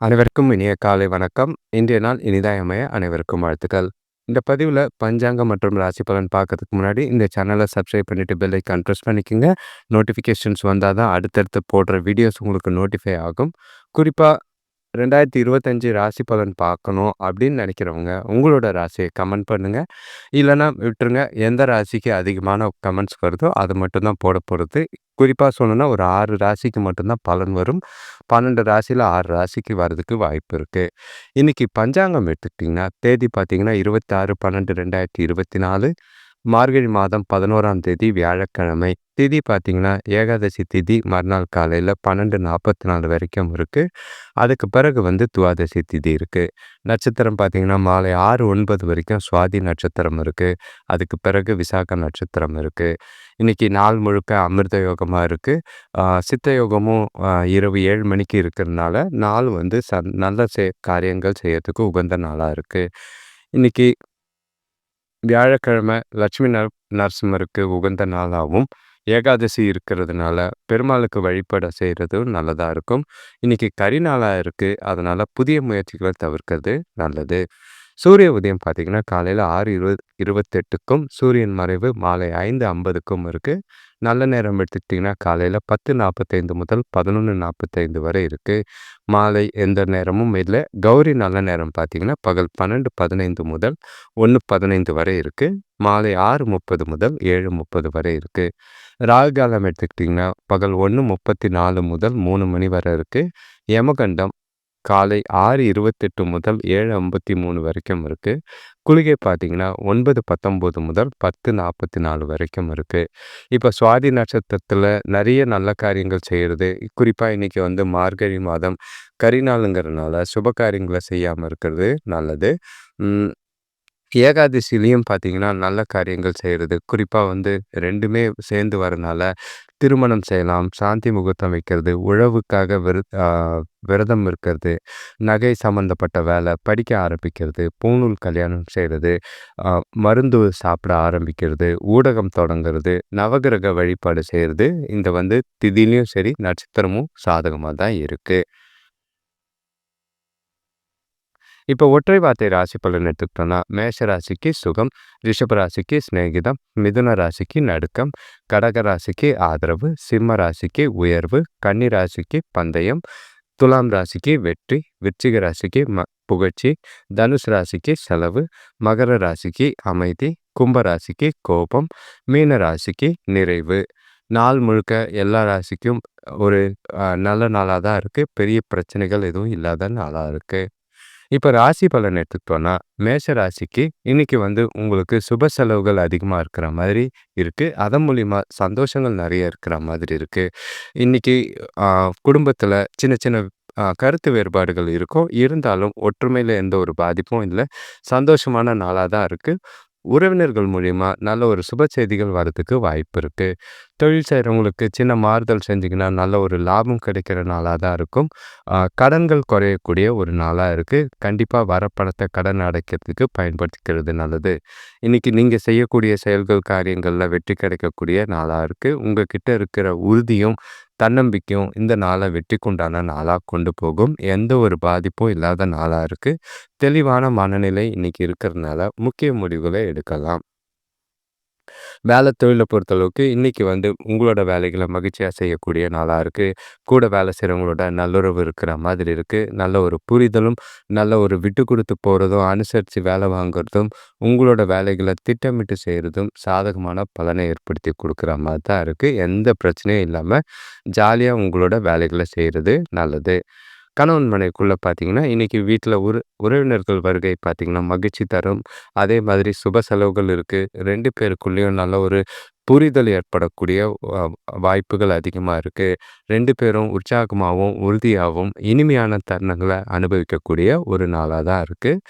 அனைவருக்கும் இனிய காலை வணக்கம். இன்றைய நாள் இனிதாய் அமைய அனைவருக்கும் வாழ்த்துக்கள். இந்த பதிவில் பஞ்சாங்கம் மற்றும் ராசி பலன் பார்க்கறதுக்கு முன்னாடி இந்த சேனலை சப்ஸ்கிரைப் பண்ணிட்டு பெல் ஐக்கான் ப்ரெஸ் பண்ணிக்கோங்க. நோட்டிஃபிகேஷன்ஸ் வந்தால் தான் அடுத்தடுத்து போடுற வீடியோஸ் உங்களுக்கு நோட்டிஃபை ஆகும். குறிப்பாக ரெண்டாயிரத்தி இருபத்தஞ்சி ராசி பலன் பார்க்கணும் அப்படின்னு நினைக்கிறவங்க உங்களோட ராசியை கமெண்ட் பண்ணுங்கள் இல்லைன்னா விட்டுருங்க. எந்த ராசிக்கு அதிகமான கமெண்ட்ஸ் வருதோ அது மட்டும்தான் போட போகிறது குறிப்பாக சொல்லணும்னா ஒரு ஆறு ராசிக்கு மட்டும்தான் பலன் வரும். பன்னெண்டு ராசியில் ஆறு ராசிக்கு வர்றதுக்கு வாய்ப்பு இருக்குது இன்றைக்கி பஞ்சாங்கம் எடுத்துக்கிட்டிங்கன்னா தேதி பார்த்திங்கன்னா இருபத்தாறு பன்னெண்டு ரெண்டாயிரத்தி இருபத்தி நாலு. மார்கழி மாதம் பதினோராம் தேதி வியாழக்கிழமை. திதி பார்த்திங்கன்னா ஏகாதசி திதி மறுநாள் காலையில் பன்னெண்டு நாற்பத்தி நாலு வரைக்கும் இருக்குது அதுக்கு பிறகு வந்து துவாதசி திதி இருக்குது நட்சத்திரம் பார்த்திங்கன்னா மாலை ஆறு ஒன்பது வரைக்கும் சுவாதி நட்சத்திரம் இருக்குது அதுக்கு பிறகு விசாக நட்சத்திரம் இருக்குது இன்றைக்கி நாள் முழுக்க அமிர்த யோகமாக இருக்குது சித்த யோகமும் இரவு ஏழு மணிக்கு இருக்கிறதுனால நாள் வந்து ச நல்ல சே காரியங்கள் செய்யறதுக்கு உகந்த நாளாக இருக்குது இன்றைக்கி வியாழக்கிழமை லட்சுமி நர நரசிம்மருக்கு உகந்த நாளாகவும் ஏகாதசி இருக்கிறதுனால பெருமாளுக்கு வழிபட செய்கிறதும் நல்லதாக இருக்கும். இன்றைக்கி கரி நாளாக இருக்குது அதனால் புதிய முயற்சிகளை தவிர்க்கிறது நல்லது. சூரிய உதயம் பார்த்திங்கன்னா காலையில் ஆறு இருபது இருபத்தெட்டுக்கும் சூரியன் மறைவு மாலை ஐந்து ஐம்பதுக்கும் இருக்குது நல்ல நேரம் எடுத்துக்கிட்டிங்கன்னா காலையில் பத்து நாற்பத்தைந்து முதல் பதினொன்று நாற்பத்தைந்து வரை இருக்குது மாலை எந்த நேரமும் இல்லை. கௌரி நல்ல நேரம் பார்த்திங்கன்னா பகல் பன்னெண்டு பதினைந்து முதல் ஒன்று பதினைந்து வரை இருக்குது மாலை ஆறு முப்பது முதல் ஏழு முப்பது வரை இருக்குது ராகு காலம் எடுத்துக்கிட்டிங்கன்னா பகல் ஒன்று முப்பத்தி நாலு முதல் மூணு மணி வரை இருக்குது யமகண்டம் காலை ஆறு இருபத்தெட்டு முதல் ஏழு ஐம்பத்தி மூணு வரைக்கும் இருக்குது குளிகை பார்த்திங்கன்னா ஒன்பது பத்தொம்போது முதல் பத்து நாற்பத்தி நாலு வரைக்கும் இருக்குது இப்போ சுவாதி நட்சத்திரத்தில் நிறைய நல்ல காரியங்கள் செய்கிறது குறிப்பாக இன்றைக்கி வந்து மார்கழி மாதம் கரிநாளுங்கிறதுனால சுப காரியங்களை செய்யாமல் இருக்கிறது நல்லது. ஏகாதசிலையும் பார்த்தீங்கன்னா நல்ல காரியங்கள் செய்கிறது குறிப்பாக வந்து ரெண்டுமே சேர்ந்து வரனால திருமணம் செய்யலாம் சாந்தி முகூர்த்தம் வைக்கிறது உழவுக்காக விரு விரதம் இருக்கிறது நகை சம்மந்தப்பட்ட வேலை படிக்க ஆரம்பிக்கிறது பூநூல் கல்யாணம் செய்கிறது மருந்து சாப்பிட ஆரம்பிக்கிறது ஊடகம் தொடங்குறது நவகிரக வழிபாடு செய்கிறது இந்த வந்து திதிலையும் சரி நட்சத்திரமும் சாதகமாக தான் இருக்குது இப்போ ஒற்றை வார்த்தை ராசி பலன் எடுத்துக்கிட்டோம்னா மேஷ ராசிக்கு சுகம் ரிஷப ராசிக்கு சிநேகிதம் மிதுன ராசிக்கு நடுக்கம் கடக ராசிக்கு ஆதரவு சிம்ம ராசிக்கு உயர்வு கன்னி ராசிக்கு பந்தயம் துலாம் ராசிக்கு வெற்றி விருச்சிக ராசிக்கு ம புகழ்ச்சி தனுஷ் ராசிக்கு செலவு மகர ராசிக்கு அமைதி கும்ப ராசிக்கு கோபம் மீன ராசிக்கு நிறைவு. நாள் முழுக்க எல்லா ராசிக்கும் ஒரு நல்ல நாளாக தான் இருக்குது பெரிய பிரச்சனைகள் எதுவும் இல்லாத நாளாக இருக்குது இப்போ ராசி பலன் எடுத்துக்கிட்டோன்னா மேஷ ராசிக்கு இன்னைக்கு வந்து உங்களுக்கு சுப செலவுகள் அதிகமாக இருக்கிற மாதிரி இருக்குது அதன் மூலிமா சந்தோஷங்கள் நிறைய இருக்கிற மாதிரி இருக்குது இன்னைக்கு குடும்பத்தில் சின்ன சின்ன கருத்து வேறுபாடுகள் இருக்கும். இருந்தாலும் ஒற்றுமையில் எந்த ஒரு பாதிப்பும் இல்லை. சந்தோஷமான நாளாக தான் இருக்குது உறவினர்கள் மூலிமா நல்ல ஒரு சுப செய்திகள் வரதுக்கு வாய்ப்பு இருக்குது தொழில் செய்கிறவங்களுக்கு சின்ன மாறுதல் செஞ்சிங்கன்னா நல்ல ஒரு லாபம் கிடைக்கிற நாளாக தான் இருக்கும். கடன்கள் குறையக்கூடிய ஒரு நாளாக இருக்குது கண்டிப்பாக வர பணத்தை கடன் அடைக்கிறதுக்கு பயன்படுத்திக்கிறது நல்லது. இன்றைக்கி நீங்கள் செய்யக்கூடிய செயல்கள் காரியங்களில் வெற்றி கிடைக்கக்கூடிய நாளாக இருக்குது உங்கள் கிட்ட இருக்கிற உறுதியும் தன்னம்பிக்கையும் இந்த நாளை வெற்றிக்குண்டான நாளாக கொண்டு போகும். எந்த ஒரு பாதிப்பும் இல்லாத நாளாக இருக்குது தெளிவான மனநிலை இன்னைக்கு இருக்கிறதுனால முக்கிய முடிவுகளை எடுக்கலாம். வேலை தொழிலை பொறுத்தளவுக்கு இன்றைக்கி வந்து உங்களோட வேலைகளை மகிழ்ச்சியாக செய்யக்கூடிய நாளாக இருக்குது கூட வேலை செய்கிறவங்களோட நல்லுறவு இருக்கிற மாதிரி இருக்குது நல்ல ஒரு புரிதலும் நல்ல ஒரு விட்டு கொடுத்து போகிறதும் அனுசரித்து வேலை வாங்குறதும் உங்களோட வேலைகளை திட்டமிட்டு செய்கிறதும் சாதகமான பலனை ஏற்படுத்தி கொடுக்குற மாதிரி தான் இருக்குது எந்த பிரச்சனையும் இல்லாமல் ஜாலியாக உங்களோட வேலைகளை செய்கிறது நல்லது. கணவன் மனைக்குள்ளே பார்த்தீங்கன்னா இன்றைக்கி வீட்டில் உற உறவினர்கள் வருகை பார்த்திங்கன்னா மகிழ்ச்சி தரும். அதே மாதிரி சுப செலவுகள் இருக்குது ரெண்டு பேருக்குள்ளேயும் நல்ல ஒரு புரிதல் ஏற்படக்கூடிய வாய்ப்புகள் அதிகமாக இருக்குது ரெண்டு பேரும் உற்சாகமாகவும் உறுதியாகவும் இனிமையான தருணங்களை அனுபவிக்கக்கூடிய ஒரு நாளாக தான் இருக்குது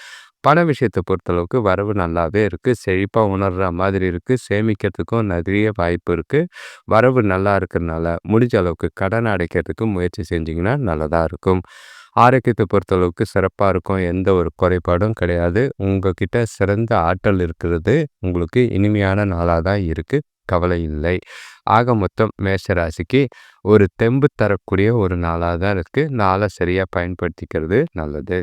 பண விஷயத்தை பொறுத்தளவுக்கு வரவு நல்லாவே இருக்குது செழிப்பாக உணர்கிற மாதிரி இருக்குது சேமிக்கிறதுக்கும் நிறைய வாய்ப்பு இருக்குது வரவு நல்லா இருக்கிறதுனால முடிஞ்ச அளவுக்கு கடன் அடைக்கிறதுக்கு முயற்சி செஞ்சிங்கன்னா நல்லதாக இருக்கும். ஆரோக்கியத்தை பொறுத்தளவுக்கு சிறப்பாக இருக்கும். எந்த ஒரு குறைபாடும் கிடையாது. உங்ககிட்ட சிறந்த ஆற்றல் இருக்கிறது. உங்களுக்கு இனிமையான நாளாக தான் இருக்குது கவலை இல்லை. ஆக மொத்தம் மேஷராசிக்கு ஒரு தெம்பு தரக்கூடிய ஒரு நாளாக தான் இருக்குது நாளை சரியாக பயன்படுத்திக்கிறது நல்லது.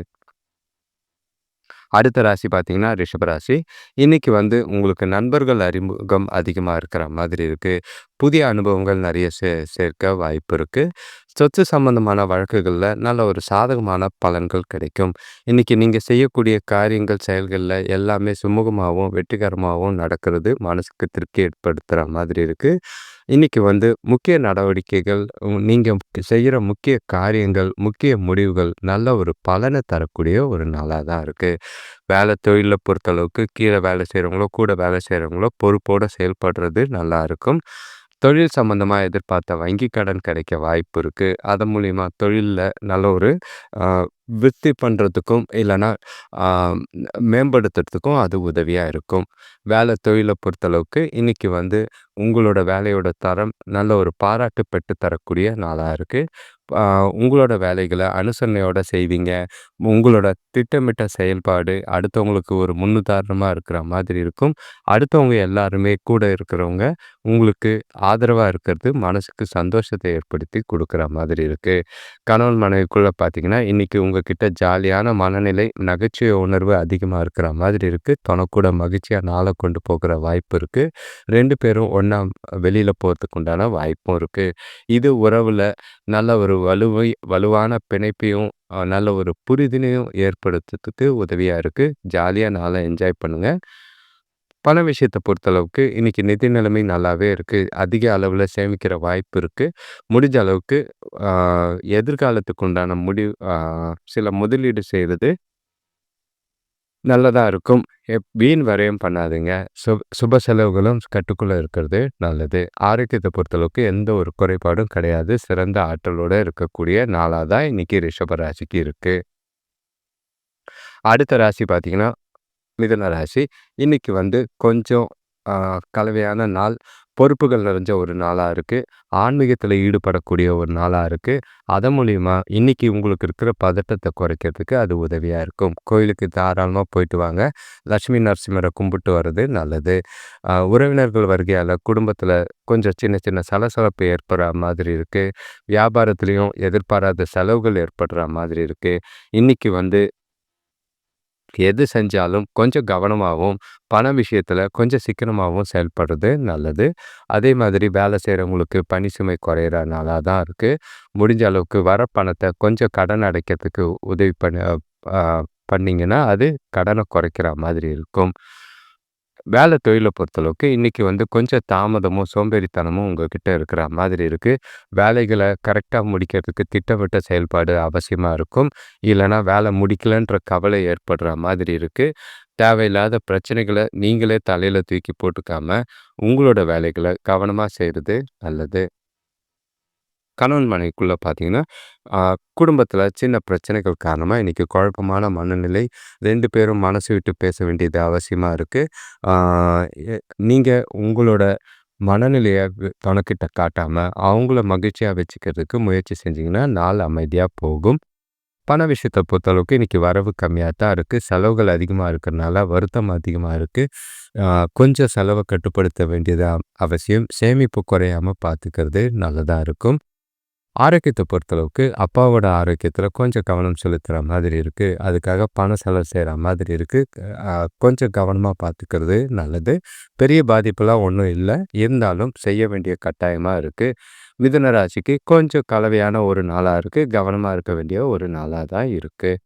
அடுத்த ராசி பார்த்தீங்கன்னா ரிஷபராசி இன்னைக்கு வந்து உங்களுக்கு நண்பர்கள் அறிமுகம் அதிகமாக இருக்கிற மாதிரி இருக்குது புதிய அனுபவங்கள் நிறைய சே சேர்க்க வாய்ப்பு இருக்குது சொத்து சம்பந்தமான வழக்குகளில் நல்ல ஒரு சாதகமான பலன்கள் கிடைக்கும். இன்றைக்கி நீங்கள் செய்யக்கூடிய காரியங்கள் செயல்களில் எல்லாமே சுமூகமாகவும் வெற்றிகரமாகவும் நடக்கிறது மனசுக்கு திருப்தி ஏற்படுத்துகிற மாதிரி இருக்குது இன்றைக்கி வந்து முக்கிய நடவடிக்கைகள் நீங்கள் செய்கிற முக்கிய காரியங்கள் முக்கிய முடிவுகள் நல்ல ஒரு பலனை தரக்கூடிய ஒரு நாளாக தான் இருக்குது வேலை தொழிலை பொறுத்தளவுக்கு கீழே வேலை செய்கிறவங்களோ கூட வேலை செய்கிறவங்களோ பொறுப்போடு செயல்படுறது நல்லா இருக்கும். தொழில் சம்மந்தமாக எதிர்பார்த்த வங்கி கடன் கிடைக்க வாய்ப்பு இருக்குது அதன் மூலிமா தொழிலில் நல்ல ஒரு விருத்தி பண்ணுறதுக்கும் இல்லைன்னா மேம்படுத்துறதுக்கும் அது உதவியாக இருக்கும். வேலை தொழிலை பொறுத்தளவுக்கு இன்றைக்கி வந்து உங்களோட வேலையோட தரம் நல்ல ஒரு பாராட்டு பெற்று தரக்கூடிய நாளாக இருக்குது உங்களோட வேலைகளை அனுசரணையோடு செய்வீங்க. உங்களோட திட்டமிட்ட செயல்பாடு அடுத்தவங்களுக்கு ஒரு முன்னுதாரணமாக இருக்கிற மாதிரி இருக்கும். அடுத்தவங்க எல்லாருமே கூட இருக்கிறவங்க உங்களுக்கு ஆதரவாக இருக்கிறது மனசுக்கு சந்தோஷத்தை ஏற்படுத்தி கொடுக்குற மாதிரி இருக்குது கணவன் மனைவிக்குள்ளே பார்த்தீங்கன்னா இன்றைக்கி அவங்கக்கிட்ட ஜாலியான மனநிலை நகைச்சுவை உணர்வு அதிகமாக இருக்கிற மாதிரி இருக்குது தனக்கூட மகிழ்ச்சியாக நாளை கொண்டு போகிற வாய்ப்பு இருக்குது ரெண்டு பேரும் ஒன்றா வெளியில் போகிறதுக்கு உண்டான வாய்ப்பும் இருக்குது இது உறவில் நல்ல ஒரு வலுவை வலுவான பிணைப்பையும் நல்ல ஒரு புரிதலையும் ஏற்படுத்துறதுக்கு உதவியாக இருக்குது ஜாலியாக நாளை என்ஜாய் பண்ணுங்கள் பண விஷயத்தை பொறுத்தளவுக்கு இன்றைக்கி நிதி நிலைமை நல்லாவே இருக்குது அதிக அளவில் சேமிக்கிற வாய்ப்பு இருக்குது முடிஞ்ச அளவுக்கு எதிர்காலத்துக்கு உண்டான முடிவு சில முதலீடு செய்கிறது நல்லதாக இருக்கும். எப் வீண் வரையும் பண்ணாதுங்க. சுப சுப செலவுகளும் கட்டுக்குள்ளே இருக்கிறது நல்லது. ஆரோக்கியத்தை பொறுத்தளவுக்கு எந்த ஒரு குறைபாடும் கிடையாது. சிறந்த ஆற்றலோடு இருக்கக்கூடிய நாளாக தான் இன்றைக்கி ரிஷப ராசிக்கு இருக்குது அடுத்த ராசி பார்த்திங்கன்னா மிதன ராசி இன்றைக்கி வந்து கொஞ்சம் கலவையான நாள். பொறுப்புகள் நிறைஞ்ச ஒரு நாளாக இருக்குது ஆன்மீகத்தில் ஈடுபடக்கூடிய ஒரு நாளாக இருக்குது அதன் மூலிமா இன்றைக்கி உங்களுக்கு இருக்கிற பதட்டத்தை குறைக்கிறதுக்கு அது உதவியாக இருக்கும். கோயிலுக்கு தாராளமாக போயிட்டு வாங்க. லட்சுமி நரசிம்மரை கும்பிட்டு வர்றது நல்லது. உறவினர்கள் வருகையால் குடும்பத்தில் கொஞ்சம் சின்ன சின்ன சலசலப்பு ஏற்படுற மாதிரி இருக்குது வியாபாரத்துலேயும் எதிர்பாராத செலவுகள் ஏற்படுற மாதிரி இருக்குது இன்றைக்கி வந்து எது செஞ்சாலும் கொஞ்சம் கவனமாகவும் பண விஷயத்தில் கொஞ்சம் சிக்கனமாகவும் செயல்படுறது நல்லது. அதே மாதிரி வேலை செய்கிறவங்களுக்கு பணி சுமை குறையிறனால தான் இருக்குது முடிஞ்ச அளவுக்கு வர பணத்தை கொஞ்சம் கடன் அடைக்கிறதுக்கு உதவி பண்ண பண்ணிங்கன்னா அது கடனை குறைக்கிற மாதிரி இருக்கும். வேலை தொழிலை பொறுத்தளவுக்கு இன்றைக்கி வந்து கொஞ்சம் தாமதமும் சோம்பேறித்தனமும் உங்ககிட்ட இருக்கிற மாதிரி இருக்குது வேலைகளை கரெக்டாக முடிக்கிறதுக்கு திட்டமிட்ட செயல்பாடு அவசியமாக இருக்கும். இல்லைனா வேலை முடிக்கலன்ற கவலை ஏற்படுற மாதிரி இருக்குது தேவையில்லாத பிரச்சனைகளை நீங்களே தலையில் தூக்கி போட்டுக்காம உங்களோட வேலைகளை கவனமாக செய்கிறது நல்லது. கணவன் மனைவிக்குள்ளே பார்த்தீங்கன்னா குடும்பத்தில் சின்ன பிரச்சனைகள் காரணமாக இன்றைக்கி குழப்பமான மனநிலை ரெண்டு பேரும் மனசு விட்டு பேச வேண்டியது அவசியமாக இருக்குது நீங்கள் உங்களோட மனநிலையை தனக்கிட்ட காட்டாமல் அவங்கள மகிழ்ச்சியாக வச்சுக்கிறதுக்கு முயற்சி செஞ்சிங்கன்னா நாள் அமைதியாக போகும். பண விஷயத்தை பொறுத்தளவுக்கு இன்றைக்கி வரவு கம்மியாக தான் இருக்குது செலவுகள் அதிகமாக இருக்கிறனால வருத்தம் அதிகமாக இருக்குது கொஞ்சம் செலவை கட்டுப்படுத்த வேண்டியது அவசியம். சேமிப்பு குறையாமல் பார்த்துக்கிறது நல்லதாக இருக்கும். ஆரோக்கியத்தை பொறுத்தளவுக்கு அப்பாவோட ஆரோக்கியத்தில் கொஞ்சம் கவனம் செலுத்துகிற மாதிரி இருக்குது அதுக்காக பணம் செலவு செய்கிற மாதிரி இருக்குது கொஞ்சம் கவனமாக பார்த்துக்கிறது நல்லது. பெரிய பாதிப்புலாம் ஒன்றும் இல்லை. இருந்தாலும் செய்ய வேண்டிய கட்டாயமாக இருக்குது மிதுன ராசிக்கு கொஞ்சம் கலவையான ஒரு நாளாக இருக்குது கவனமாக இருக்க வேண்டிய ஒரு நாளாக தான் இருக்குது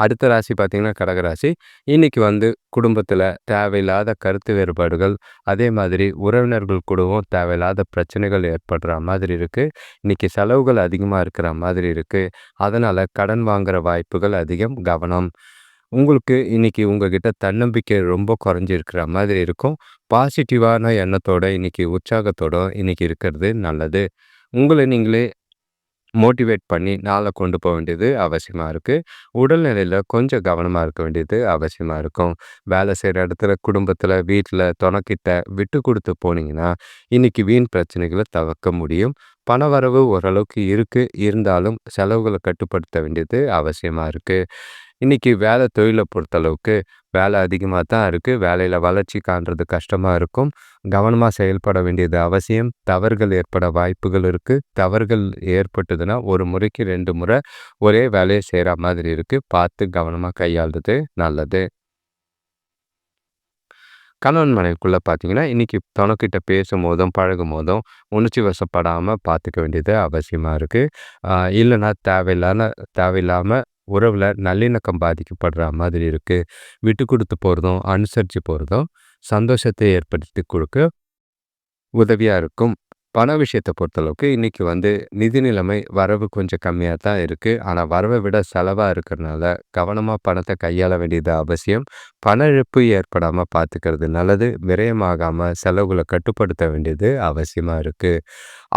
அடுத்த ராசி பார்த்திங்கன்னா கடகராசி இன்றைக்கி வந்து குடும்பத்தில் தேவையில்லாத கருத்து வேறுபாடுகள் அதே மாதிரி உறவினர்கள் கூடவும் தேவையில்லாத பிரச்சனைகள் ஏற்படுற மாதிரி இருக்குது இன்றைக்கி செலவுகள் அதிகமாக இருக்கிற மாதிரி இருக்குது அதனால் கடன் வாங்குகிற வாய்ப்புகள் அதிகம் கவனம். உங்களுக்கு இன்றைக்கி உங்ககிட்ட தன்னம்பிக்கை ரொம்ப குறைஞ்சிருக்கிற மாதிரி இருக்கும். பாசிட்டிவான எண்ணத்தோட இன்றைக்கி உற்சாகத்தோட இன்றைக்கி இருக்கிறது நல்லது. உங்களை நீங்களே மோட்டிவேட் பண்ணி நாளை கொண்டு போக வேண்டியது அவசியமாக இருக்குது உடல்நிலையில் கொஞ்சம் கவனமாக இருக்க வேண்டியது அவசியமாக இருக்கும். வேலை செய்கிற இடத்துல குடும்பத்தில் வீட்டில் துணைக்கிட்ட விட்டு கொடுத்து போனீங்கன்னா இன்றைக்கி வீண் பிரச்சனைகளை தவிர்க்க முடியும். பணவரவு ஓரளவுக்கு இருக்குது இருந்தாலும் செலவுகளை கட்டுப்படுத்த வேண்டியது அவசியமாக இருக்குது இன்னைக்கு வேலை தொழிலை பொறுத்தளவுக்கு வேலை அதிகமாக தான் இருக்குது வேலையில் வளர்ச்சி காண்றது கஷ்டமாக இருக்கும். கவனமாக செயல்பட வேண்டியது அவசியம். தவறுகள் ஏற்பட வாய்ப்புகள் இருக்குது தவறுகள் ஏற்பட்டதுன்னா ஒரு முறைக்கு ரெண்டு முறை ஒரே வேலையை செய்கிற மாதிரி இருக்குது பார்த்து கவனமாக கையாளுறது நல்லது. கணவன் மனைவிக்குள்ளே பார்த்தீங்கன்னா இன்றைக்கி தனக்கிட்ட பேசும் போதும் பழகும் போதும் உணர்ச்சி வசப்படாமல் பார்த்துக்க வேண்டியது அவசியமாக இருக்குது இல்லைன்னா தேவையில்லாத தேவையில்லாமல் உறவில் நல்லிணக்கம் பாதிக்கப்படுற மாதிரி இருக்குது விட்டு கொடுத்து போகிறதும் அனுசரித்து போகிறதும் சந்தோஷத்தை ஏற்படுத்தி கொடுக்க உதவியாக இருக்கும். பண விஷயத்தை பொறுத்தளவுக்கு இன்றைக்கி வந்து நிதி நிலைமை வரவு கொஞ்சம் கம்மியாக தான் இருக்குது ஆனால் வரவை விட செலவாக இருக்கிறனால கவனமாக பணத்தை கையாள வேண்டியது அவசியம். பண இழப்பு ஏற்படாமல் பார்த்துக்கிறது நல்லது. விரயமாகாமல் செலவுகளை கட்டுப்படுத்த வேண்டியது அவசியமாக இருக்குது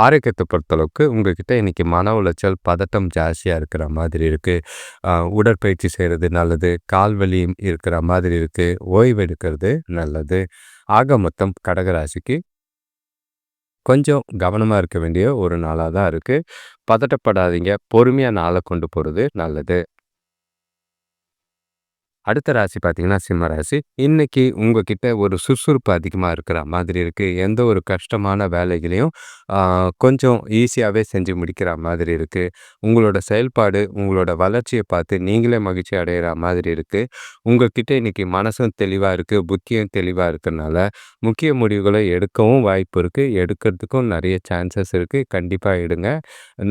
ஆரோக்கியத்தை பொறுத்தளவுக்கு உங்ககிட்ட இன்றைக்கி மன உளைச்சல் பதட்டம் ஜாஸ்தியாக இருக்கிற மாதிரி இருக்குது உடற்பயிற்சி செய்கிறது நல்லது. கால்வலி இருக்கிற மாதிரி இருக்குது ஓய்வு எடுக்கிறது நல்லது. ஆக மொத்தம் கடகராசிக்கு கொஞ்சம் கவனமாக இருக்க வேண்டிய ஒரு நாளாக தான் இருக்குது பதட்டப்படாதீங்க. பொறுமையாக நாளை கொண்டு போகிறது நல்லது. அடுத்த ராசி பார்த்தீங்கன்னா சிம்ம ராசி. இன்னைக்கு உங்ககிட்ட ஒரு சுறுசுறுப்பு அதிகமாக இருக்கிற மாதிரி இருக்குது எந்த ஒரு கஷ்டமான வேலைகளையும் கொஞ்சம் ஈஸியாகவே செஞ்சு முடிக்கிற மாதிரி இருக்குது உங்களோட செயல்பாடு உங்களோட வளர்ச்சியை பார்த்து நீங்களே மகிழ்ச்சி அடைகிற மாதிரி இருக்குது உங்ககிட்ட இன்றைக்கி மனசும் தெளிவாக இருக்குது புத்தியும் தெளிவாக இருக்கிறனால முக்கிய முடிவுகளை எடுக்கவும் வாய்ப்பு இருக்குது எடுக்கிறதுக்கும் நிறைய சான்சஸ் இருக்குது கண்டிப்பாக எடுங்க.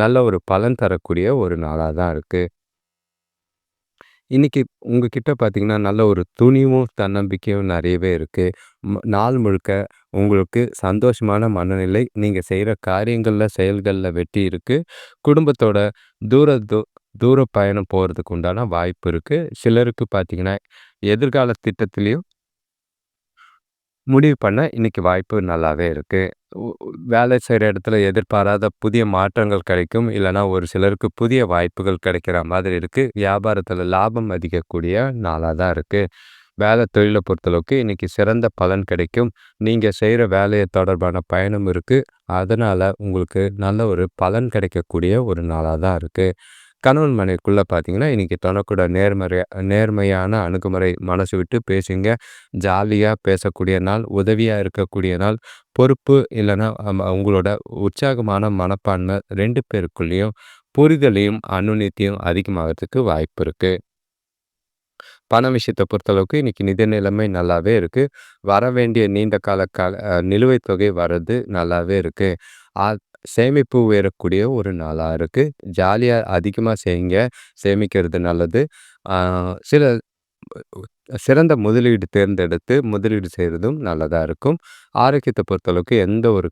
நல்ல ஒரு பலன் தரக்கூடிய ஒரு நாளாக தான் இருக்குது இன்றைக்கி உங்ககிட்ட பார்த்தீங்கன்னா, நல்ல ஒரு துணிவும், தன்னம்பிக்கையும் நிறையவே இருக்குது நாள் முழுக்க உங்களுக்கு சந்தோஷமான மனநிலை, நீங்கள் செய்கிற காரியங்களில் செயல்களில் வெற்றி இருக்குது குடும்பத்தோட தூர தூ தூர பயணம் போகிறதுக்கு உண்டான வாய்ப்பு இருக்குது சிலருக்கு பார்த்தீங்கன்னா, எதிர்கால திட்டத்திலையும் முடிவு பண்ண இன்றைக்கி வாய்ப்பு நல்லாவே இருக்குது வேலை செய்கிற இடத்துல எதிர்பாராத புதிய மாற்றங்கள் கிடைக்கும். இல்லைனா ஒரு சிலருக்கு புதிய வாய்ப்புகள் கிடைக்கிற மாதிரி இருக்குது வியாபாரத்தில் லாபம் அதிகக்கூடிய நாளாக தான் இருக்குது வேலை தொழிலை பொறுத்தளவுக்கு இன்றைக்கி சிறந்த பலன் கிடைக்கும். நீங்கள் செய்கிற வேலையை தொடர்பான பயணம் இருக்குது அதனால் உங்களுக்கு நல்ல ஒரு பலன் கிடைக்கக்கூடிய ஒரு நாளாக தான் இருக்குது கணவன் மனைவிக்குள்ளே பார்த்தீங்கன்னா, இன்றைக்கி தொடக்கூட நேர்மறை நேர்மையான அணுகுமுறை மனசு விட்டு பேசுங்க. ஜாலியாக பேசக்கூடிய நாள், உதவியாக இருக்கக்கூடிய நாள், பொறுப்பு இல்லைன்னா உங்களோட உற்சாகமான மனப்பான்மை ரெண்டு பேருக்குள்ளேயும் புரிதலையும், அனுநித்தியும் அதிகமாகிறதுக்கு வாய்ப்பு இருக்குது பண விஷயத்தை பொறுத்தளவுக்கு இன்றைக்கி நிதி நிலைமை நல்லாவே இருக்குது வர வேண்டிய நீண்ட கால கால நிலுவைத் தொகை வர்றது நல்லாவே இருக்குது சேமிப்பு உயரக்கூடிய ஒரு நாளாக இருக்குது ஜாலியாக அதிகமாக செய்யுங்க சேமிக்கிறது நல்லது. சில சிறந்த முதலீடு தேர்ந்தெடுத்து முதலீடு செய்கிறதும் நல்லதாக இருக்கும். ஆரோக்கியத்தை பொறுத்தளவுக்கு எந்த ஒரு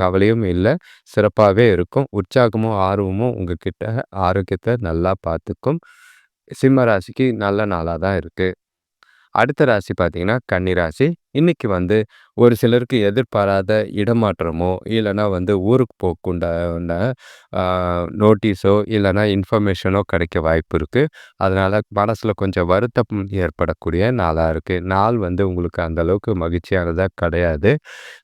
கவலையும் இல்லை. சிறப்பாகவே இருக்கும். உற்சாகமும் ஆர்வமும் உங்கள் கிட்ட ஆரோக்கியத்தை நல்லா பார்த்துக்கும் சிம்ம ராசிக்கு நல்ல நாளாக தான் இருக்குது அடுத்த ராசி பார்த்தீங்கன்னா கன்னிராசி. இன்றைக்கி வந்து ஒரு சிலருக்கு எதிர்பாராத இடமாற்றமோ இல்லைன்னா வந்து ஊருக்கு போக்குண்டான நோட்டீஸோ இல்லைன்னா இன்ஃபர்மேஷனோ கிடைக்க வாய்ப்பு இருக்குது அதனால் மனசில் கொஞ்சம் வருத்தம் ஏற்படக்கூடிய நாளாக இருக்குது நாள் வந்து உங்களுக்கு அந்தளவுக்கு மகிழ்ச்சியானதாக கிடையாது.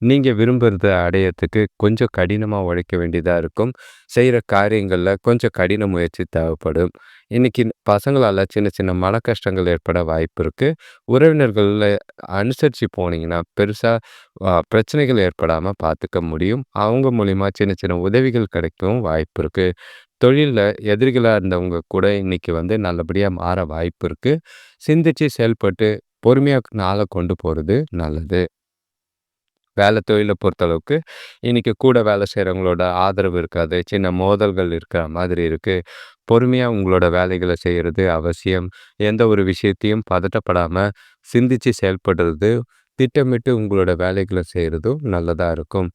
நீங்கள் விரும்புகிறத அடையிறதுக்கு கொஞ்சம் கடினமாக உழைக்க வேண்டியதாக இருக்கும். செய்கிற காரியங்களில் கொஞ்சம் கடின முயற்சி தேவைப்படும். இன்றைக்கி பசங்களால் சின்ன சின்ன மன கஷ்டங்கள் ஏற்பட வாய்ப்பு இருக்குது உறவினர்களில் அனுசரித்து போனீங்கன்னா பெருசாக பிரச்சனைகள் ஏற்படாமல் பார்த்துக்க முடியும். அவங்க மூலிமா சின்ன சின்ன உதவிகள் கிடைக்கவும் வாய்ப்பு இருக்குது தொழிலில் எதிரிகளாக இருந்தவங்க கூட இன்றைக்கி வந்து நல்லபடியாக மாற வாய்ப்பு இருக்குது சிந்தித்து செயல்பட்டு பொறுமையாக நாளை கொண்டு போகிறது நல்லது. வேலை தொழிலை பொறுத்தளவுக்கு இன்றைக்கி கூட வேலை செய்கிறவங்களோட ஆதரவு இருக்காது. சின்ன மோதல்கள் இருக்கிற மாதிரி இருக்குது பொறுமையாக உங்களோட வேலைகளை செய்கிறது அவசியம். எந்த ஒரு விஷயத்தையும் பதட்டப்படாமல் சிந்தித்து செயல்படுறது திட்டமிட்டு உங்களோட வேலைகளை செய்கிறதும் நல்லதாக இருக்கும்.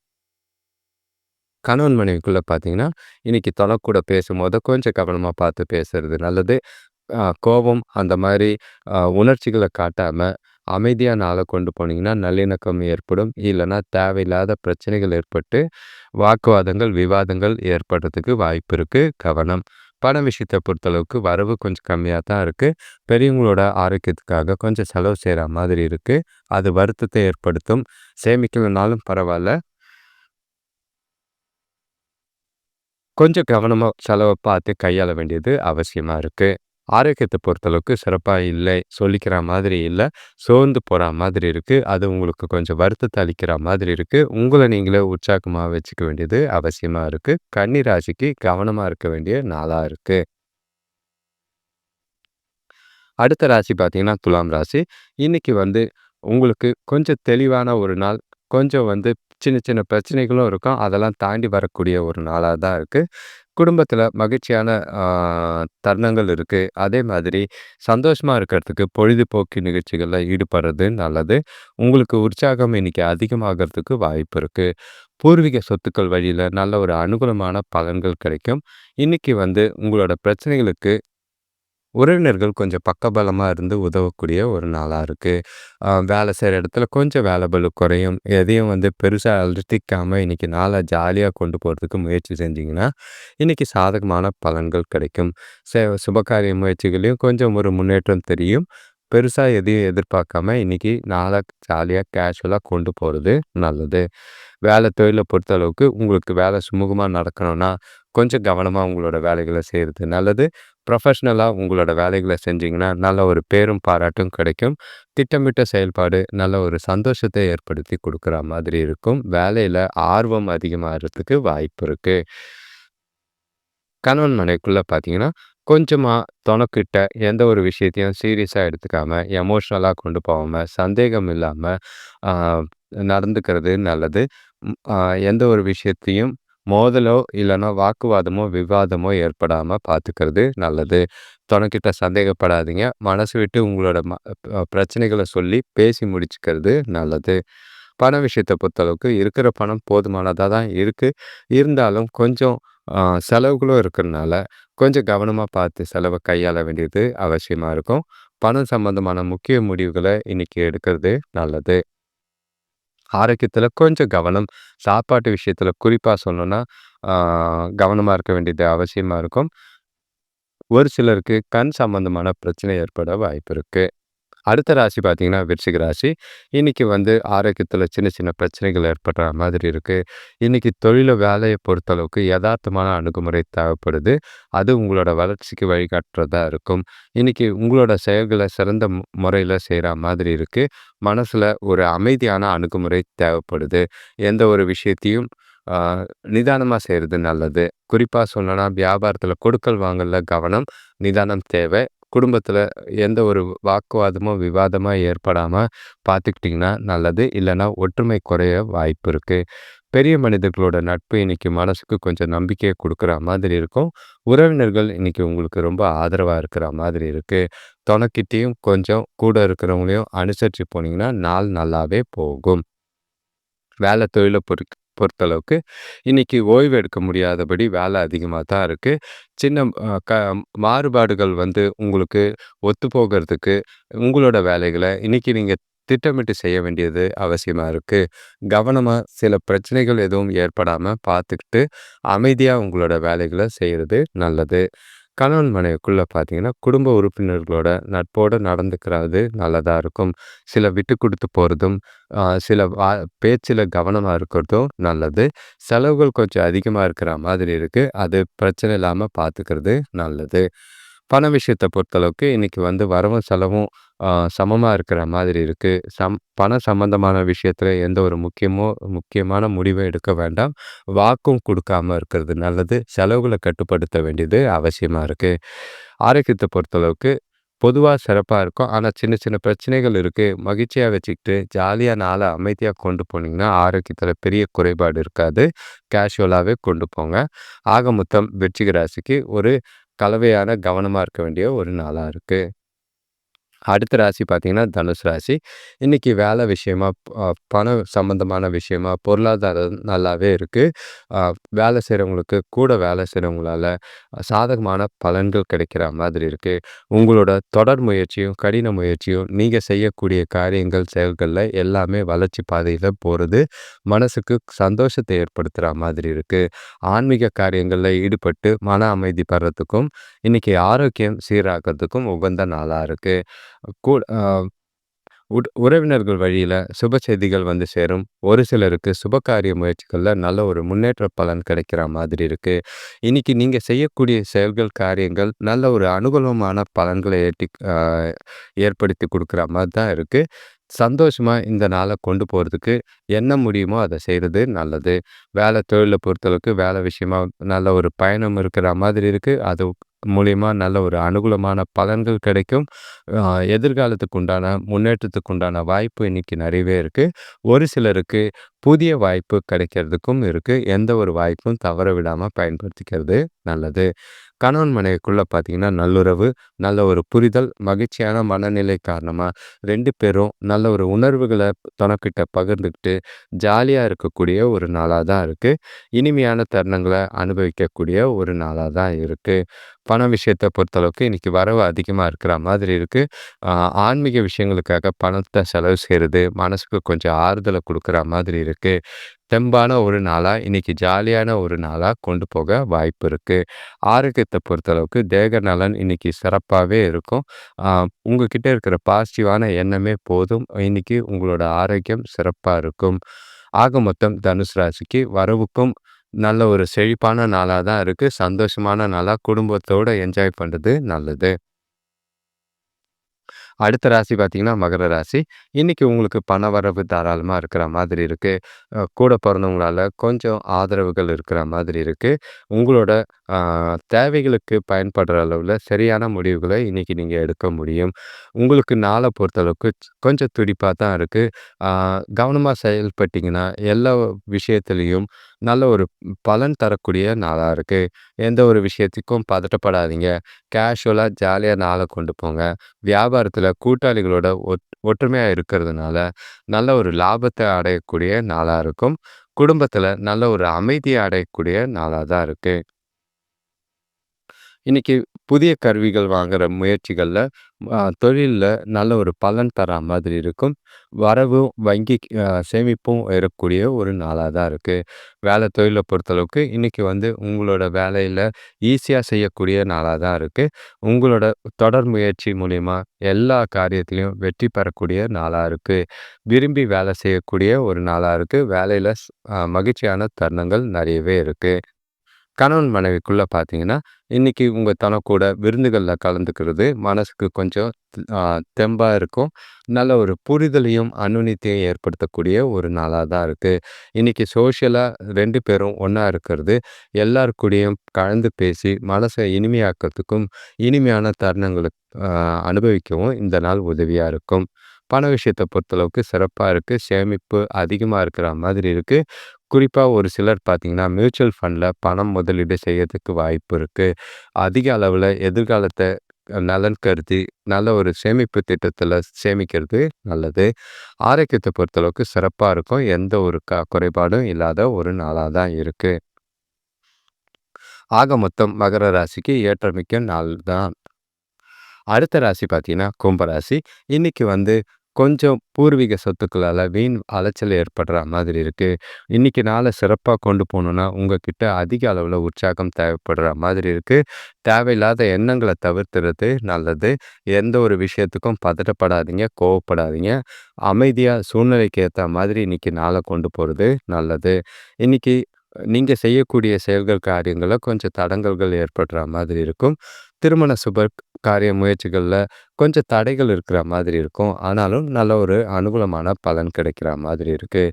கணவன் மனைவிக்குள்ளே பார்த்தீங்கன்னா இன்றைக்கி தொலைக்கூட பேசும்போது கொஞ்சம் கவனமாக பார்த்து பேசுறது நல்லது. கோபம் அந்த மாதிரி உணர்ச்சிகளை காட்டாமல் அமைதியாக நாளை கொண்டு போனீங்கன்னா நல்லிணக்கம் ஏற்படும். இல்லைன்னா தேவையில்லாத பிரச்சனைகள் ஏற்பட்டு வாக்குவாதங்கள் விவாதங்கள் ஏற்படுறதுக்கு வாய்ப்பு இருக்குது கவனம். பண விஷயத்தை பொறுத்தளவுக்கு வரவு கொஞ்சம் கம்மியாக தான் இருக்குது பெரியவங்களோட ஆரோக்கியத்துக்காக கொஞ்சம் செலவு செய்கிற மாதிரி இருக்குது அது வருத்தத்தை ஏற்படுத்தும். சேமிக்கலனாலும் பரவாயில்ல கொஞ்சம் கவனமாக செலவை பார்த்து கையாள வேண்டியது அவசியமாக இருக்குது ஆரோக்கியத்தை பொறுத்தளவுக்கு சிறப்பாக இல்லை. சொல்லிக்கிற மாதிரி இல்லை சோர்ந்து போகிற மாதிரி இருக்குது அது உங்களுக்கு கொஞ்சம் வருத்தத்தை அளிக்கிற மாதிரி இருக்கு. உங்களை நீங்களே உற்சாகமாக வச்சுக்க வேண்டியது அவசியமாக இருக்கு. கன்னி ராசிக்கு கவனமாக இருக்க வேண்டிய நாளாக இருக்குது அடுத்த ராசி பார்த்தீங்கன்னா, துலாம் ராசி. இன்னைக்கு வந்து உங்களுக்கு கொஞ்சம் தெளிவான ஒரு நாள். கொஞ்சம் வந்து சின்ன சின்ன பிரச்சனைகளும் இருக்கும். அதெல்லாம் தாண்டி வரக்கூடிய ஒரு நாளாக தான் இருக்குது குடும்பத்தில் மகிழ்ச்சியான தருணங்கள் இருக்குது அதே மாதிரி சந்தோஷமாக இருக்கிறதுக்கு பொழுதுபோக்கு நிகழ்ச்சிகளில் ஈடுபடுறது நல்லது. உங்களுக்கு உற்சாகம் இன்னைக்கு அதிகமாகறதுக்கு வாய்ப்பு இருக்குது பூர்வீக சொத்துக்கள் வழியில் நல்ல ஒரு அனுகூலமான பலன்கள் கிடைக்கும். இன்னைக்கு வந்து உங்களோட பிரச்சனைகளுக்கு உறவினர்கள் கொஞ்சம் பக்கபலமாக இருந்து உதவக்கூடிய ஒரு நாளாக இருக்குது வேலை செய்கிற இடத்துல கொஞ்சம் வேலை குறையும். எதையும் வந்து பெருசாக அழுத்திக்காமல் இன்றைக்கி நாளை ஜாலியாக கொண்டு போகிறதுக்கு முயற்சி செஞ்சிங்கன்னா இன்றைக்கி சாதகமான பலன்கள் கிடைக்கும். சே சுபகாரிய முயற்சிகளையும் கொஞ்சம் ஒரு முன்னேற்றம் தெரியும். பெருசாக எதையும் எதிர்பார்க்காம இன்னைக்கு நாளாக ஜாலியாக கேஷுவலாக கொண்டு போகிறது நல்லது. வேலை தொழில பொறுத்தளவுக்கு உங்களுக்கு வேலை சுமூகமாக நடக்கணும்னா, கொஞ்சம் கவனமாக உங்களோட வேலைகளை செய்கிறது நல்லது. ப்ரொஃபஷ்னலாக உங்களோட வேலைகளை செஞ்சிங்கன்னா நல்ல ஒரு பேரும் பாராட்டும் கிடைக்கும். திட்டமிட்ட செயல்பாடு நல்ல ஒரு சந்தோஷத்தை ஏற்படுத்தி கொடுக்குற மாதிரி இருக்கும். வேலையில் ஆர்வம் அதிகமாகறதுக்கு வாய்ப்பு இருக்குது கணவன் மனைக்குள்ளே பார்த்தீங்கன்னா, கொஞ்சமாக தொணக்கிட்ட எந்த ஒரு விஷயத்தையும் சீரியஸாக எடுத்துக்காம, எமோஷ்னலாக கொண்டு போகாமல் சந்தேகம் இல்லாமல் நடந்துக்கிறது நல்லது. ம் எந்த ஒரு விஷயத்தையும் மோதலோ, இல்லைன்னா வாக்குவாதமோ, விவாதமோ ஏற்படாமல் பார்த்துக்கிறது நல்லது. தொணக்கிட்ட சந்தேகப்படாதீங்க. மனசு விட்டு உங்களோட ம பிரச்சனைகளை சொல்லி பேசி முடிச்சுக்கிறது நல்லது. பண விஷயத்தை பொறுத்தளவுக்கு இருக்கிற பணம் போதுமானதாக தான் இருக்குது இருந்தாலும் கொஞ்சம் செலவுகளும் இருக்கிறனால, கொஞ்சம் கவனமாக பார்த்து செலவை கையாள வேண்டியது அவசியமாக இருக்கும். பணம் சம்பந்தமான முக்கிய முடிவுகளை இன்னைக்கு எடுக்கிறது நல்லது. ஆரோக்கியத்தில் கொஞ்சம் கவனம். சாப்பாட்டு விஷயத்தில் குறிப்பாக சொல்லணும்னா, கவனமாக இருக்க வேண்டியது அவசியமாக இருக்கும். ஒரு சிலருக்கு கண் சம்பந்தமான பிரச்சனை ஏற்பட வாய்ப்பு இருக்குது அடுத்த ராசி பார்த்தீங்கன்னா, விருச்சிக ராசி. இன்றைக்கி வந்து ஆரோக்கியத்தில் சின்ன சின்ன பிரச்சனைகள் ஏற்படுற மாதிரி இருக்குது இன்றைக்கி தொழில வேலையை பொறுத்தளவுக்கு எதார்த்தமான அணுகுமுறை தேவைப்படுது. அது உங்களோட வளர்ச்சிக்கு வழிகாட்டுறதா இருக்கும். இன்றைக்கி உங்களோட செயல்களை சிறந்த முறையில் செய்கிற மாதிரி இருக்குது மனசில் ஒரு அமைதியான அணுகுமுறை தேவைப்படுது. எந்த ஒரு விஷயத்தையும் நிதானமாக செய்கிறது நல்லது. குறிப்பாக சொல்லணும்னா, வியாபாரத்தில் கொடுக்கல் வாங்கல கவனம், நிதானம் தேவை. குடும்பத்தில் எந்த ஒரு வாக்குவாதமோ, விவாதமோ ஏற்படாமல் பார்த்துக்கிட்டிங்கன்னா நல்லது. இல்லைன்னா ஒற்றுமை குறைய வாய்ப்பு இருக்குது பெரிய மனிதர்களோட நட்பு இன்றைக்கி மனசுக்கு கொஞ்சம் நம்பிக்கையை கொடுக்குற மாதிரி இருக்கும். உறவினர்கள் இன்றைக்கி உங்களுக்கு ரொம்ப ஆதரவாக இருக்கிற மாதிரி இருக்குது தொணக்கிட்டயும் கொஞ்சம் கூட இருக்கிறவங்களையும் அனுசரித்து போனீங்கன்னா, நாள் நல்லாவே போகும். வேலை தொழிலை பொறுத்து பொறுத்தளவுக்கு, இன்னைக்கு ஓய்வு எடுக்க முடியாதபடி வேலை அதிகமாக தான் இருக்குது சின்ன க மாறுபாடுகள் வந்து உங்களுக்கு ஒத்து போகிறதுக்கு உங்களோட வேலைகளை இன்றைக்கி நீங்கள் திட்டமிட்டு செய்ய வேண்டியது அவசியமாக இருக்குது கவனமாக சில பிரச்சனைகள் எதுவும் ஏற்படாமல் பார்த்துக்கிட்டு, அமைதியாக உங்களோட வேலைகளை செய்கிறது நல்லது. கணவன் மனைவிக்குள்ளே பார்த்தீங்கன்னா, குடும்ப உறுப்பினர்களோட நட்போட நடந்துக்கிறது நல்லதாக இருக்கும். சில விட்டு கொடுத்து போகிறதும் சில வா பேச்சில் கவனமாக இருக்கிறதும் நல்லது. செலவுகள் கொஞ்சம் அதிகமாக இருக்கிற மாதிரி இருக்குது அது பிரச்சனை இல்லாமல் பார்த்துக்கிறது நல்லது. பண விஷயத்தை பொறுத்தளவுக்கு இன்றைக்கி வந்து வரவும், செலவும் சமமாக சமமா இருக்கிற மாதிரி இருக்கு. சம் பணம் சம்பந்தமான விஷயத்தில் எந்த ஒரு முக்கியமோ முக்கியமான முடிவும் எடுக்க வேண்டாம். வாக்கும் குடுக்காம இருக்கிறது நல்லது. செலவுகள கட்டுப்படுத்த வேண்டியது அவசியமா இருக்கு. ஆரோக்கியத்த பொறுத்தளவுக்கு பொதுவா சிறப்பா இருக்கும். ஆனா சின்ன சின்ன பிரச்சனைகள் இருக்கு. மகிழ்ச்சியா வச்சுக்கிட்டு, ஜாலியா நாள அமைதியா கொண்டு போனீங்கன்னா, ஆரோக்கியத்தில் பெரிய குறைபாடு இருக்காது. கேஷுவலாவே கொண்டு போங்க. ஆக மொத்தம் விருச்சிக ராசிக்கு ஒரு கலவையான கவனமா இருக்க வேண்டிய ஒரு நாளா இருக்கு. அடுத்த ராசி பார்த்தீங்கன்னா, தனுசு ராசி. இன்றைக்கி வேலை விஷயமா, பணம் சம்பந்தமான விஷயமா, பொருளாதாரம் நல்லாவே இருக்குது வேலை செய்கிறவங்களுக்கு கூட வேலை செய்கிறவங்களால சாதகமான பலன்கள் கிடைக்கிற மாதிரி இருக்குது உங்களோட தொடர் முயற்சியும், கடின முயற்சியும், நீங்கள் செய்யக்கூடிய காரியங்கள், செயல்களில் எல்லாமே வளர்ச்சி பாதையில் போகிறது மனசுக்கு சந்தோஷத்தை ஏற்படுத்துகிற மாதிரி இருக்குது ஆன்மீக காரியங்களில் ஈடுபட்டு மன அமைதி பெறத்துக்கும், இன்றைக்கி ஆரோக்கியம் சீராக்கிறதுக்கும் உகந்த நாளாக இருக்குது கூ உட் உறவினர்கள் வழியில் சுப செய்திகள் வந்து சேரும். ஒரு சிலருக்கு சுபகாரிய முயற்சிகளில் நல்ல ஒரு முன்னேற்ற பலன் கிடைக்கிற மாதிரி இருக்குது இன்றைக்கி நீங்கள் செய்யக்கூடிய செயல்கள், காரியங்கள் நல்ல ஒரு அனுகூலமான பலன்களை ஏற்றி ஏற்படுத்தி கொடுக்குற மாதிரி தான் இருக்குது சந்தோஷமாக இந்த நாளை கொண்டு போகிறதுக்கு என்ன முடியுமோ அதை செய்கிறது நல்லது. வேலை தொழிலை பொறுத்தளவுக்கு வேலை விஷயமா நல்ல ஒரு பயணம் இருக்கிற மாதிரி இருக்குது அது மூலியமாக நல்ல ஒரு அனுகூலமான பலன்கள் கிடைக்கும். எதிர்காலத்துக்கு உண்டான முன்னேற்றத்துக்கு உண்டான வாய்ப்பு இன்னைக்கு நிறையவே இருக்குது ஒரு சிலருக்கு புதிய வாய்ப்பு கிடைக்கிறதுக்கும் இருக்குது எந்த ஒரு வாய்ப்பும் தவற விடாமல் பயன்படுத்திக்கிறது நல்லது. கணவன் மனைவிக்குள்ளே பார்த்தீங்கன்னா, நல்லுறவு, நல்ல ஒரு புரிதல், மகிழ்ச்சியான மனநிலை காரணமாக ரெண்டு பேரும் நல்ல ஒரு உணர்வுகளை தனக்கிட்ட பகிர்ந்துக்கிட்டு, ஜாலியாக இருக்கக்கூடிய ஒரு நாளாக தான் இருக்குது இனிமையான தருணங்களை அனுபவிக்கக்கூடிய ஒரு நாளாக தான் இருக்குது பண விஷயத்தை பொறுத்தளவுக்கு இன்றைக்கி வரவு அதிகமாக இருக்கிற மாதிரி இருக்குது ஆன்மீக விஷயங்களுக்காக பணத்தை செலவு செய்கிறது மனசுக்கு கொஞ்சம் ஆறுதலை கொடுக்குற மாதிரி இருக்கு. தெம்பான ஒரு நாளாக இன்றைக்கி ஜாலியான ஒரு நாளாக கொண்டு போக வாய்ப்பு இருக்குது ஆரோக்கியத்தை பொறுத்தளவுக்கு தேக நலன் இன்னைக்கு சிறப்பாகவே இருக்கும். உங்ககிட்ட இருக்கிற பாசிட்டிவான எண்ணமே போதும். இன்னைக்கு உங்களோட ஆரோக்கியம் சிறப்பாக இருக்கும். ஆக மொத்தம் தனுசு ராசிக்கு வரவுக்கும் நல்ல ஒரு செழிப்பான நாளாக தான் இருக்குது சந்தோஷமான நாளாக குடும்பத்தோடு என்ஜாய் பண்ணுறது நல்லது. அடுத்த ராசி பார்த்தீங்கன்னா, மகர ராசி. இன்றைக்கி உங்களுக்கு பண வரவு தாராளமாக இருக்கிற மாதிரி இருக்குது கூட பிறந்தவங்களால கொஞ்சம் ஆதரவுகள் இருக்கிற மாதிரி இருக்குது உங்களோட தேவைகளுக்கு பயன்படுற அளவில் சரியான முடிவுகளை இன்றைக்கி நீங்கள் எடுக்க முடியும். உங்களுக்கு நாளை பொறுத்தளவுக்கு கொஞ்சம் துடிப்பாக தான் இருக்குது கவனமாக செயல்பட்டிங்கன்னா எல்லா விஷயத்துலேயும் நல்ல ஒரு பலன் தரக்கூடிய நாளாக இருக்குது எந்த ஒரு விஷயத்துக்கும் பதட்டப்படாதீங்க. கேஷுவலாக ஜாலியாக நாளை கொண்டு போங்க. வியாபாரத்தில் கூட்டாளிகளோட ஒத் ஒற்றுமையாக இருக்கிறதுனால, நல்ல ஒரு லாபத்தை அடையக்கூடிய நாளாக இருக்கும். குடும்பத்தில் நல்ல ஒரு அமைதியை அடையக்கூடிய நாளாக தான் இருக்குது இன்றைக்கி புதிய கருவிகள் வாங்குகிற முயற்சிகளில் தொழிலில் நல்ல ஒரு பலன் தரா மாதிரி இருக்கும். வரவும் வங்கி சேமிப்பும் இருக்கக்கூடிய ஒரு நாளாக தான் இருக்குது வேலை தொழிலை பொறுத்தளவுக்கு இன்றைக்கி வந்து உங்களோட வேலையில் ஈஸியாக செய்யக்கூடிய நாளாக தான் இருக்குது உங்களோட தொடர் முயற்சி மூலிமா எல்லா காரியத்திலையும் வெற்றி பெறக்கூடிய நாளாக இருக்குது விரும்பி வேலை செய்யக்கூடிய ஒரு நாளாக இருக்குது வேலையில் மகிழ்ச்சியான தருணங்கள் நிறையவே இருக்குது கணவன் மனைவிக்குள்ளே பார்த்தீங்கன்னா, இன்றைக்கி உங்கள் தனக்கூட விருந்துகளில் கலந்துக்கிறது மனசுக்கு கொஞ்சம் தெம்பாக இருக்கும். நல்ல ஒரு புரிதலையும், அனுநியத்தையும் ஏற்படுத்தக்கூடிய ஒரு நாளாக தான் இருக்குது இன்றைக்கி சோஷியலாக ரெண்டு பேரும் ஒன்றா இருக்கிறது, எல்லார் கூடயும் கலந்து பேசி மனசை இனிமையாக்கிறதுக்கும், இனிமையான தருணங்கள அனுபவிக்கவும் இந்த நாள் உதவியாக இருக்கும். பண விஷயத்தை பொறுத்தளவுக்கு சிறப்பாக இருக்குது சேமிப்பு அதிகமாக இருக்கிற மாதிரி இருக்குது குறிப்பாக ஒரு சிலர் பார்த்திங்கன்னா மியூச்சுவல் ஃபண்டில் பணம் முதலீடு செய்யறதுக்கு வாய்ப்பு இருக்குது அதிக அளவில் எதிர்காலத்தை நலன் கருதி, நல்ல ஒரு சேமிப்பு திட்டத்தில் சேமிக்கிறது நல்லது. ஆரோக்கியத்தை பொறுத்தளவுக்கு சிறப்பாக இருக்கும். எந்த ஒரு க குறைபாடும் இல்லாத ஒரு நாளாக தான் இருக்குது ஆக மொத்தம் மகர ராசிக்கு ஏற்றமிக்க நாள் தான். அடுத்த ராசி பார்த்தீங்கன்னா, கும்பராசி இன்றைக்கி வந்து கொஞ்சம் பூர்வீக சொத்துக்களால் வீண் அலைச்சல் ஏற்படுற மாதிரி இருக்குது இன்னைக்கு நாளை சிறப்பாக கொண்டு போகணுன்னா உங்ககிட்ட அதிக அளவில் உற்சாகம் தேவைப்படுற மாதிரி இருக்குது தேவையில்லாத எண்ணங்களை தவிர்த்துறது நல்லது. எந்த ஒரு விஷயத்துக்கும் பதட்டப்படாதீங்க, கோவப்படாதீங்க. அமைதியாக சூழ்நிலைக்கு ஏற்ற மாதிரி இன்றைக்கி நாளை கொண்டு போகிறது நல்லது. இன்னைக்கு நீங்கள் செய்யக்கூடிய செயல்கள், காரியங்களில் கொஞ்சம் தடங்கல்கள் ஏற்படுற மாதிரி இருக்கும். திருமண சுப காரிய முயற்சிகளில் கொஞ்சம் தடைகள் இருக்கிற மாதிரி இருக்கும். ஆனாலும் நல்ல ஒரு அனுகூலமான பலன் கிடைக்கிற மாதிரி இருக்கு.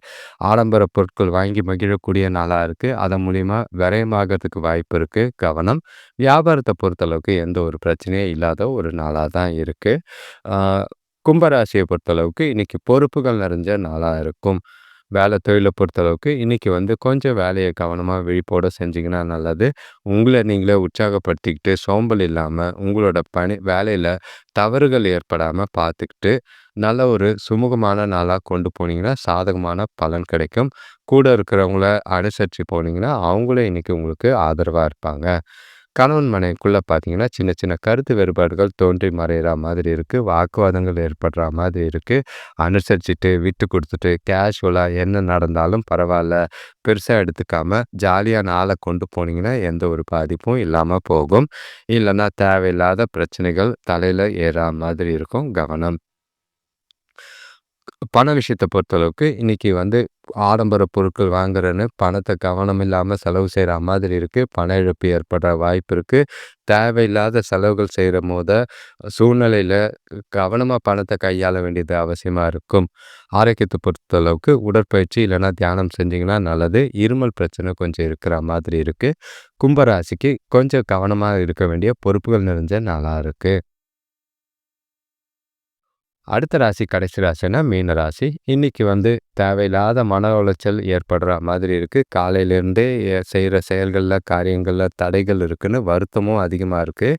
ஆடம்பர பொருட்கள் வாங்கி மகிழக்கூடிய நாளா இருக்கு. அதன் மூலியமா விரயமாகறதுக்கு வாய்ப்பு இருக்கு. கவனம். வியாபாரத்தை பொறுத்தளவுக்கு எந்த ஒரு பிரச்சனையும் இல்லாத ஒரு நாளா தான் இருக்கு. கும்பராசியை பொறுத்தளவுக்கு இன்னைக்கு பொறுப்புகள் நிறைஞ்ச நாளா இருக்கும். வேலை தொழிலை பொறுத்தளவுக்கு இன்றைக்கி வந்து கொஞ்சம் வேலையை கவனமாக விழிப்போட செஞ்சிங்கன்னா நல்லது. உங்களை நீங்களே உற்சாகப்படுத்திக்கிட்டு, சோம்பல் இல்லாமல் உங்களோட பணி வேலையில் தவறுகள் ஏற்படாமல் பார்த்துக்கிட்டு, நல்ல ஒரு சுமூகமான நாளாக கொண்டு போனீங்கன்னா, சாதகமான பலன் கிடைக்கும். கூட இருக்கிறவங்கள அனுசரித்து போனீங்கன்னா, அவங்களும் இன்றைக்கி உங்களுக்கு ஆதரவாக இருப்பாங்க. கணவன் மனைவிக்குள்ளே பார்த்தீங்கன்னா, சின்ன சின்ன கருத்து வேறுபாடுகள் தோன்றி மறையிற மாதிரி இருக்குது வாக்குவாதங்கள் ஏற்படுற மாதிரி இருக்குது அனுசரிச்சுட்டு, விட்டு கொடுத்துட்டு கேஷுவலாக என்ன நடந்தாலும் பரவாயில்ல பெருசாக எடுத்துக்காமல் ஜாலியான ஆளை கொண்டு போனீங்கன்னா, எந்த ஒரு பாதிப்பும் இல்லாமல் போகும். இல்லைன்னா தேவையில்லாத பிரச்சனைகள் தலையில் ஏறா மாதிரி இருக்கும். கவனம். பண விஷயத்தை பொறுத்தளவுக்கு இன்றைக்கி வந்து ஆடம்பர பொருட்கள் வாங்குறேன்னு பணத்தை கவனம் இல்லாமல் செலவு செய்கிற மாதிரி இருக்குது பண இழப்பு ஏற்படுற வாய்ப்பு இருக்குது தேவையில்லாத செலவுகள் செய்கிற போத சூழ்நிலையில் கவனமாக பணத்தை கையாள வேண்டியது அவசியமாக இருக்கும். ஆரோக்கியத்தை பொறுத்தளவுக்கு உடற்பயிற்சி இல்லைன்னா தியானம் செஞ்சிங்கன்னா நல்லது. இருமல் பிரச்சனை கொஞ்சம் இருக்கிற மாதிரி இருக்குது கும்பராசிக்கு கொஞ்சம் கவனமாக இருக்க வேண்டிய பொறுப்புகள் நிறைஞ்ச நாளாக இருக்குது அடுத்த ராசி கடைசி ராசினா மீன ராசி. இன்னைக்கு வந்து தேவையில்லாத மன உளைச்சல் ஏற்படுற மாதிரி இருக்குது காலையிலேருந்தே செய்கிற செயல்களில் காரியங்களில் தடைகள் இருக்குன்னு வருத்தமும் அதிகமாக இருக்குது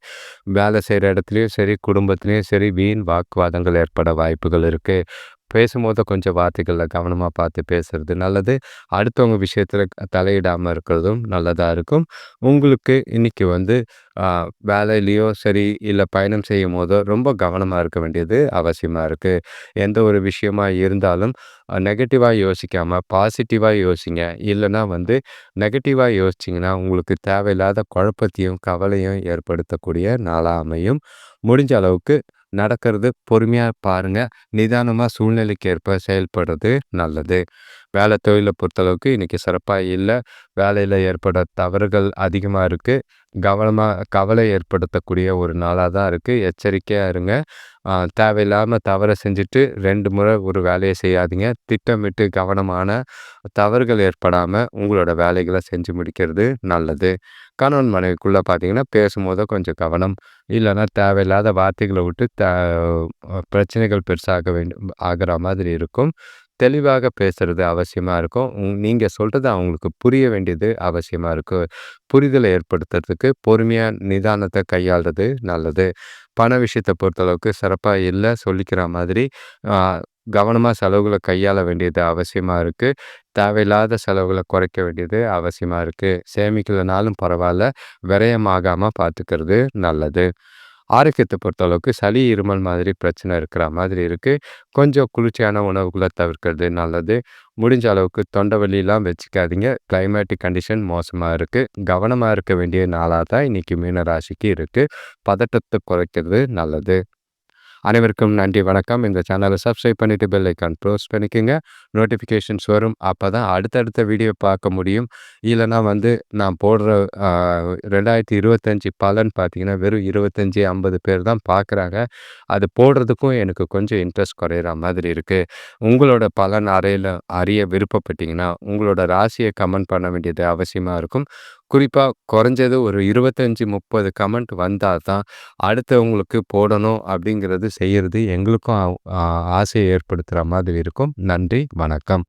வேலை செய்கிற இடத்துலையும் சரி குடும்பத்துலேயும் சரி வீண் வாக்குவாதங்கள் ஏற்பட வாய்ப்புகள் இருக்குது பேசும்போது கொஞ்சம் வார்த்தைகளில் கவனமாக பார்த்து பேசுறது நல்லது. அடுத்தவங்க விஷயத்தில் தலையிடாமல் இருக்கிறதும் நல்லதாக இருக்கும். உங்களுக்கு இன்னைக்கு வந்து வேலையிலையோ சரி இல்லை பயணம் செய்யும் போதோ ரொம்ப கவனமாக இருக்க வேண்டியது அவசியமாக இருக்குது எந்த ஒரு விஷயமா இருந்தாலும் நெகட்டிவாக யோசிக்காமல் பாசிட்டிவாக யோசிங்க. இல்லைன்னா வந்து நெகட்டிவாக யோசிச்சிங்கன்னா உங்களுக்கு தேவையில்லாத குழப்பத்தையும் கவலையும் ஏற்படுத்தக்கூடிய நாளாக அமையும். முடிஞ்ச அளவுக்கு நடக்கிறது. பொறுமையாக பாருங்கள் நிதானமாக சூழ்நிலைக்கு ஏற்ப செயல்படுறது நல்லது. வேலை தொழிலை பொறுத்தளவுக்கு இன்றைக்கி சிறப்பாக இல்லை. வேலையில் ஏற்பட தவறுகள் அதிகமாக இருக்குது கவனமாக கவலை ஏற்படுத்தக்கூடிய ஒரு நாளாக தான் இருக்குது எச்சரிக்கையாக இருங்க. தேவையில்லாமல் தவறை செஞ்சுட்டு ரெண்டு முறை ஒரு வேலையை செய்யாதீங்க. திட்டமிட்டு கவனமான தவறுகள் ஏற்படாமல் உங்களோட வேலைகளை செஞ்சு முடிக்கிறது நல்லது. கணவன் மனைவிக்குள்ளே பார்த்தீங்கன்னா பேசும்போது கொஞ்சம் கவனம். இல்லைன்னா தேவையில்லாத வார்த்தைகளை விட்டு த பிரச்சனைகள் பெருசாக வேண்டும் ஆகிற மாதிரி இருக்கும். தெளிவாக பேசுறது அவசியமாக இருக்கும். நீங்கள் சொல்கிறது அவங்களுக்கு புரிய வேண்டியது அவசியமாக இருக்கும் புரிதலை ஏற்படுத்துறதுக்கு பொறுமையாக நிதானத்தை கையாளுறது நல்லது. பண விஷயத்தை பொறுத்தளவுக்கு சிறப்பாக இல்லை சொல்லிக்கிற மாதிரி கவனமாக செலவுகளை கையாள வேண்டியது அவசியமாக இருக்குது தேவையில்லாத செலவுகளை குறைக்க வேண்டியது அவசியமாக இருக்குது சேமிக்கலைனாலும் பரவாயில்ல. விரயமாகாமல் பார்த்துக்கிறது நல்லது. ஆரோக்கியத்தை பொறுத்தளவுக்கு சளி இருமல் மாதிரி பிரச்சனை இருக்கிற மாதிரி இருக்குது கொஞ்சம் குளிர்ச்சியான உணவுகளை தவிர்க்கிறது நல்லது. முடிஞ்ச அளவுக்கு தொண்டை வலியெல்லாம் வச்சுக்காதீங்க. கிளைமேட்டிக் கண்டிஷன் மோசமாக இருக்குது கவனமாக இருக்க வேண்டிய நாளாக தான் இன்றைக்கி மீனராசிக்கு இருக்குது பதட்டத்தை குறைக்கிறது நல்லது. அனைவருக்கும் நன்றி வணக்கம். இந்த சேனலை சப்ஸ்கிரைப் பண்ணிவிட்டு பெல் ஐக்கான் ப்ரோஸ் பண்ணிக்கோங்க. நோட்டிஃபிகேஷன்ஸ் வரும். அப்போ தான் அடுத்தடுத்த வீடியோ பார்க்க முடியும். இல்லைனா வந்து நான் போடுற ரெண்டாயிரத்தி இருபத்தஞ்சி பலன் பார்த்தீங்கன்னா வெறும் இருபத்தஞ்சி ஐம்பது பேர் தான் பார்க்குறாங்க. அது போடுறதுக்கும் எனக்கு கொஞ்சம் இன்ட்ரெஸ்ட் குறையிற மாதிரி இருக்குது உங்களோட பலன் அறையில் அறிய விருப்பப்பட்டீங்கன்னா உங்களோட ராசியை கமெண்ட் பண்ண வேண்டியது அவசியமாக இருக்கும். குறிப்பாக குறைஞ்சது ஒரு இருபத்தஞ்சி முப்பது கமெண்ட் வந்தால் தான் அடுத்தவங்களுக்கு போடணும் அப்படிங்கிறது செய்கிறது எங்களுக்கும் ஆசையை ஏற்படுத்துகிற மாதிரி இருக்கும். நன்றி வணக்கம்.